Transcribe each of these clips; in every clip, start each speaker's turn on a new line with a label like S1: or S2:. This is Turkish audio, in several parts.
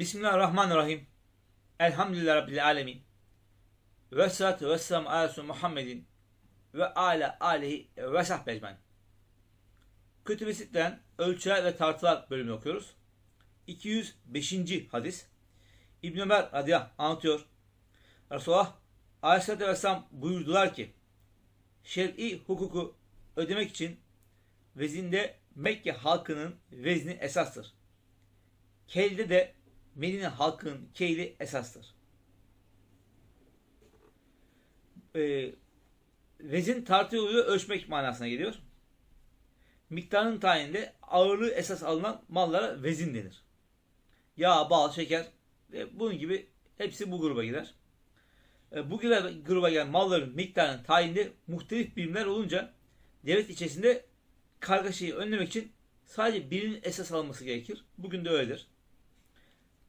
S1: Bismillahirrahmanirrahim. Elhamdülillah Rabbil alemin. Ve salatu ve selamu ala Muhammedin ve ala alihi ve sahbe ecmain. Kütüb-i Sitte'den Ölçüler ve Tartılar bölümünü okuyoruz. 205. hadis. İbn Ömer radıyallahu anlatıyor. Resulullah Aleyhisselatü Vesselam buyurdular ki şer'i hukuku ödemek için vezinde Mekke halkının vezni esastır. Kelde de Medine halkının keyli esastır. Ee, vezin tartıyla ölçmek manasına geliyor. Miktarının tayininde ağırlığı esas alınan mallara vezin denir. Yağ, bal, şeker ve bunun gibi hepsi bu gruba girer. Ee, bu gruba, gelen malların miktarının tayinde muhtelif birimler olunca devlet içerisinde kargaşayı önlemek için sadece birinin esas alınması gerekir. Bugün de öyledir.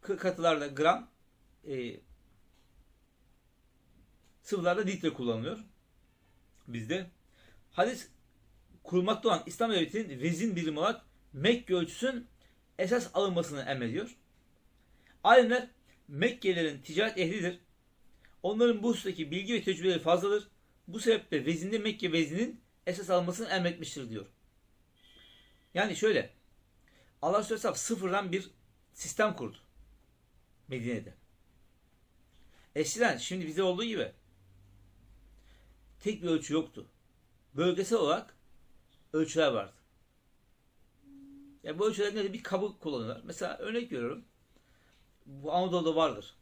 S1: Katılarda gram, e, sıvılarda litre kullanılıyor. Bizde. Hadis kurulmakta olan İslam devletinin vezin birimi olarak Mekke ölçüsünün esas alınmasını emrediyor. Alimler Mekkelilerin ticaret ehlidir. Onların bu husustaki bilgi ve tecrübeleri fazladır. Bu sebeple vezinde Mekke vezinin esas alınmasını emretmiştir diyor. Yani şöyle. Allah Resulü sıfırdan bir sistem kurdu. Medine'de. Eskiden şimdi bize olduğu gibi tek bir ölçü yoktu. Bölgesel olarak ölçüler vardı. Yani bu ölçüler nedir? Bir kabı kullanıyorlar. Mesela örnek veriyorum. Bu Anadolu'da vardır.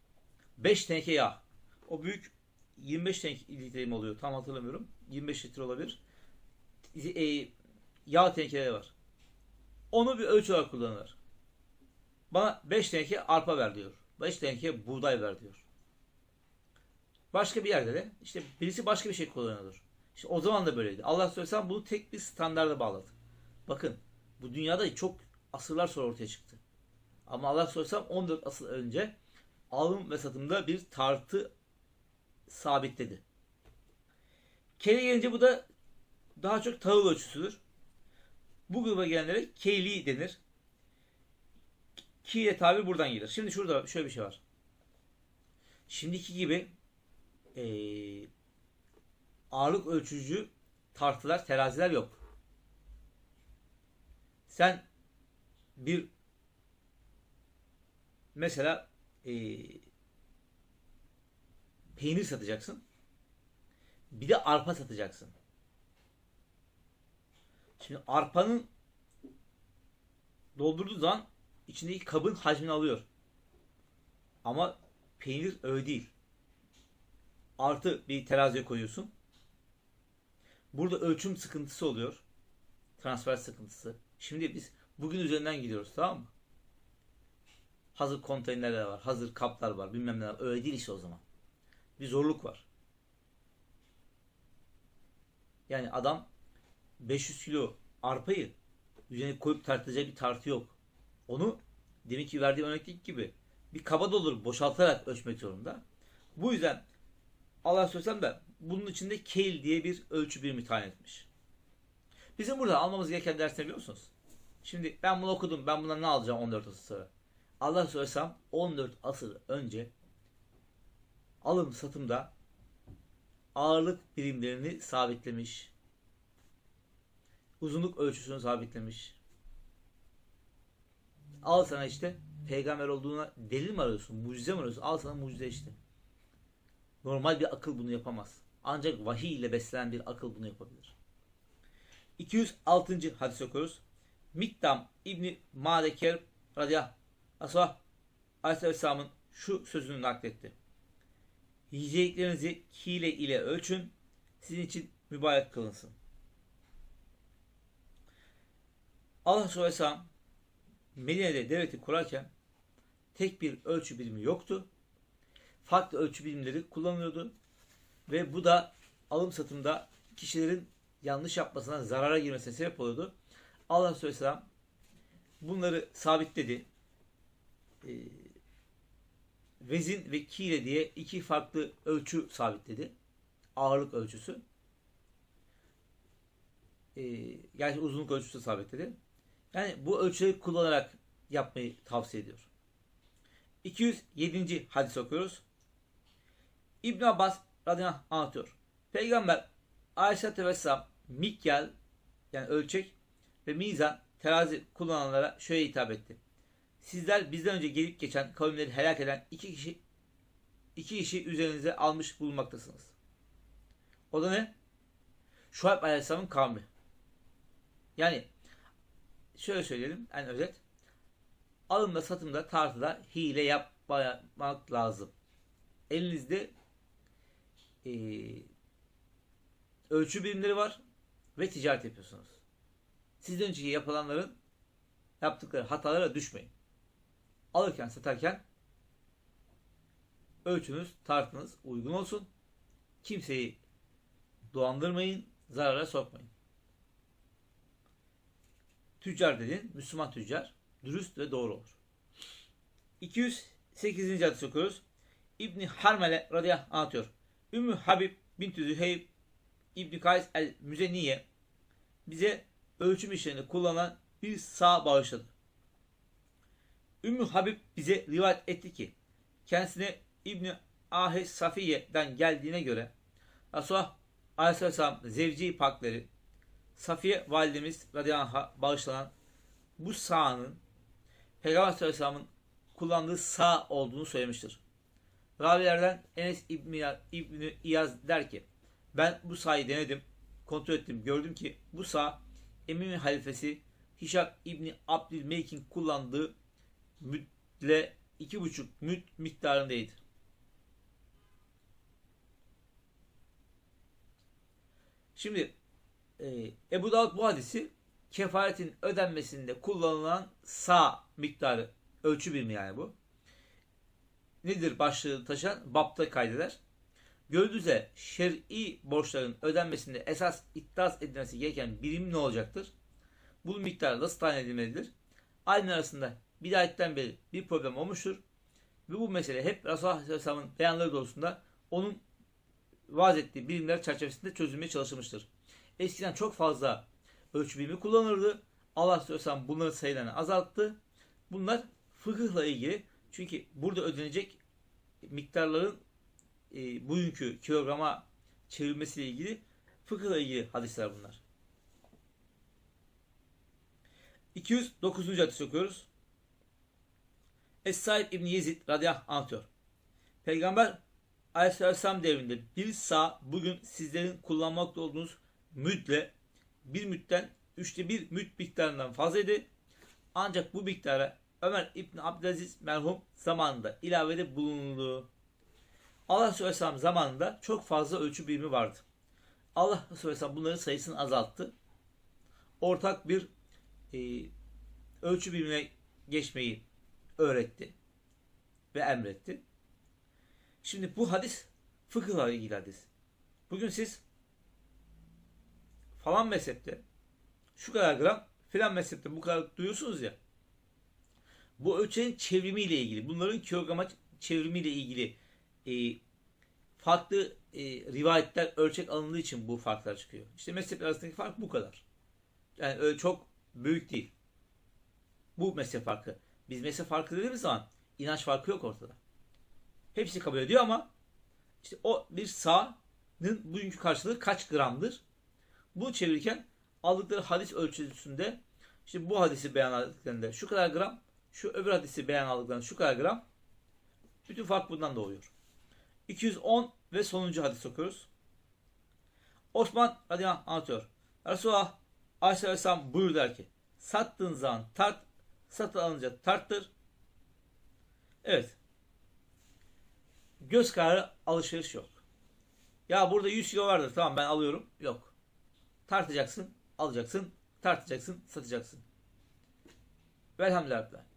S1: 5 teneke yağ. O büyük 25 litre mi oluyor? Tam hatırlamıyorum. 25 litre olabilir. E, yağ tenkeleri var. Onu bir ölçü olarak kullanırlar. Bana 5 teneke arpa ver diyor. 5 teneke buğday ver diyor. Başka bir yerde de işte birisi başka bir şey kullanıyordur. İşte o zaman da böyleydi. Allah söylesem bunu tek bir standarda bağladı. Bakın bu dünyada çok asırlar sonra ortaya çıktı. Ama Allah söylesem 14 asıl önce alım ve satımda bir tartı sabitledi. Kele gelince bu da daha çok tahıl ölçüsüdür. Bu gruba gelenlere keyli denir. Ki ile tabir buradan gelir. Şimdi şurada şöyle bir şey var. Şimdiki gibi eee, ağırlık ölçücü tartılar, teraziler yok. Sen bir mesela eee, peynir satacaksın. Bir de arpa satacaksın. Şimdi arpanın doldurduğu zaman içindeki kabın hacmini alıyor. Ama peynir öyle değil. Artı bir teraziye koyuyorsun. Burada ölçüm sıkıntısı oluyor. Transfer sıkıntısı. Şimdi biz bugün üzerinden gidiyoruz tamam mı? Hazır konteynerler var. Hazır kaplar var. Bilmem ne var. Öyle değil işte o zaman. Bir zorluk var. Yani adam 500 kilo arpayı üzerine koyup tartacak bir tartı yok. Onu demin ki verdiğim örnekteki gibi bir kaba doldurup boşaltarak ölçmek zorunda. Bu yüzden Allah söylesem de bunun içinde keil diye bir ölçü birimi tayin etmiş. Bizim burada almamız gereken ders ne biliyor musunuz? Şimdi ben bunu okudum. Ben bundan ne alacağım 14 asır sonra? Allah söylesem 14 asır önce alım satımda ağırlık birimlerini sabitlemiş. Uzunluk ölçüsünü sabitlemiş. Al sana işte peygamber olduğuna delil mi arıyorsun? Mucize mi arıyorsun? Al sana mucize işte. Normal bir akıl bunu yapamaz. Ancak vahiy ile beslenen bir akıl bunu yapabilir. 206. hadis okuyoruz. Miktam İbni Maleker radıyallahu anh Aleyhisselam'ın şu sözünü nakletti. Yiyeceklerinizi kile ile ölçün. Sizin için mübarek kılınsın. Allah Resulü Medine'de devleti kurarken tek bir ölçü birimi yoktu. Farklı ölçü birimleri kullanılıyordu. Ve bu da alım satımda kişilerin yanlış yapmasına, zarara girmesine sebep oluyordu. Allah Resulü bunları sabitledi. Ee, vezin ve kile diye iki farklı ölçü sabitledi. Ağırlık ölçüsü. Ee, yani uzunluk ölçüsü sabitledi. Yani bu ölçüleri kullanarak yapmayı tavsiye ediyor. 207. hadis okuyoruz. İbn Abbas radıyallahu anh anlatıyor. Peygamber Aleyhisselatü Vesselam mikyal yani ölçek ve mizan terazi kullananlara şöyle hitap etti. Sizler bizden önce gelip geçen kavimleri helak eden iki kişi iki işi üzerinize almış bulunmaktasınız. O da ne? Şuayb Aleyhisselam'ın kavmi. Yani şöyle söyleyelim en özet. Alımda satımda tartıda hile yapmamak lazım. Elinizde e, ölçü birimleri var ve ticaret yapıyorsunuz. Sizden önceki yapılanların yaptıkları hatalara düşmeyin. Alırken satarken ölçünüz, tartınız uygun olsun. Kimseyi dolandırmayın, zarara sokmayın. Tüccar dedin, Müslüman tüccar, dürüst ve doğru olur. 208. hadis okuyoruz. İbni Harmele radıyallahu anh anlatıyor. Ümmü Habib bintü Züheyb İbni Kays el Müzenniye bize ölçüm işlerini kullanan bir sağ bağışladı. Ümmü Habib bize rivayet etti ki kendisine İbni Ahe Safiye'den geldiğine göre Resulullah Aleyhisselam zevci pakları Safiye validemiz radıyallahu bağışlanan bu sağının Peygamber Aleyhisselam'ın kullandığı sağ olduğunu söylemiştir. Ravilerden Enes İbni, İbni İyaz der ki ben bu sahayı denedim, kontrol ettim, gördüm ki bu sağ Emin halifesi Hişam İbni Abdülmelik'in kullandığı iki buçuk müd miktarındaydı. Şimdi e, Ebu Davud bu hadisi kefaretin ödenmesinde kullanılan sağ miktarı ölçü birimi yani bu. Nedir başlığı taşıyan? Bapta kaydeder. Gördüğünüz üzere şer'i borçların ödenmesinde esas iddias edilmesi gereken birim ne olacaktır? Bu miktar nasıl tayin edilmelidir? Aynı arasında bidayetten beri bir problem olmuştur. Ve bu mesele hep Resulullah Aleyhisselam'ın beyanları doğrusunda onun vaaz ettiği bilimler çerçevesinde çözülmeye çalışılmıştır. Eskiden çok fazla ölçü birimi kullanılırdı. Allah Aleyhisselam bunların sayılarını azalttı. Bunlar fıkıhla ilgili çünkü burada ödenecek miktarların e, bugünkü kilograma çevrilmesiyle ilgili fıkıhla ilgili hadisler bunlar. 209. hadis okuyoruz. Es-Said İbni Yezid radıyallahu anh anlatıyor. Peygamber Aleyhisselam devrinde bir sağ bugün sizlerin kullanmakta olduğunuz müdle bir müdden üçte bir müd miktarından fazlaydı. Ancak bu miktara Ömer İbni Abdülaziz merhum zamanında ilavede bulundu. Allah Resulü Aleyhisselam zamanında çok fazla ölçü birimi vardı. Allah Resulü Aleyhisselam bunların sayısını azalttı. Ortak bir e, ölçü birimine geçmeyi öğretti ve emretti. Şimdi bu hadis fıkıhla ilgili hadis. Bugün siz falan mezhepte şu kadar gram filan mezhepte bu kadar duyuyorsunuz ya. Bu ölçenin çevrimiyle ilgili, bunların kilograma çevrimiyle ilgili e, farklı e, rivayetler ölçek alındığı için bu farklar çıkıyor. İşte mezhepler arasındaki fark bu kadar. Yani öyle çok büyük değil. Bu mezhep farkı. Biz mezhep farkı dediğimiz zaman inanç farkı yok ortada. Hepsi kabul ediyor ama işte o bir sağın bugünkü karşılığı kaç gramdır? Bunu çevirirken aldıkları hadis ölçüsünde işte bu hadisi beyan aldıklarında şu kadar gram, şu öbür hadisi beyan aldıklarında şu kadar gram. Bütün fark bundan doğuyor. 210 ve sonuncu hadis okuyoruz. Osman radıyallahu anh anlatıyor. Resulullah aleyhisselam buyurdu ki sattığın zaman tart, satın alınca tarttır. Evet. Göz kararı alışveriş yok. Ya burada 100 kilo vardır tamam ben alıyorum. Yok. Tartacaksın, alacaksın, tartacaksın, satacaksın. Velhamdülillah.